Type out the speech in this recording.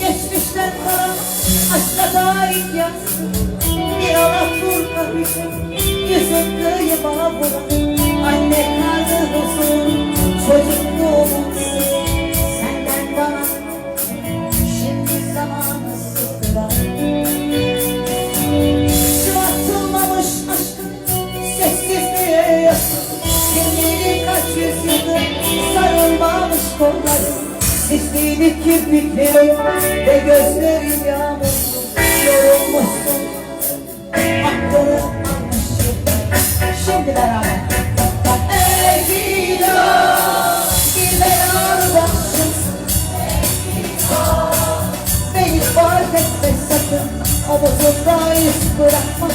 geçmişten kalan aşka dair yansın Bir Allah kurtar yüzüm, yüzümlüğe bana bulan Anne karnı olsun, çocuklu olmasın Senden bana şimdi zamanı sıkılan. Sıvattılmamış aşkın sessizliğe yasın. Kimleri kaç yüzyıldır sarılmamış kollarım. Sisliğini kirpiklerim Ve gözlerim yağmur Yorulmuşsun Aklını almışsın Şimdi beraber. Evila Bir berabersiniz Beni fark etme sakın. Omuzumda iz bırakma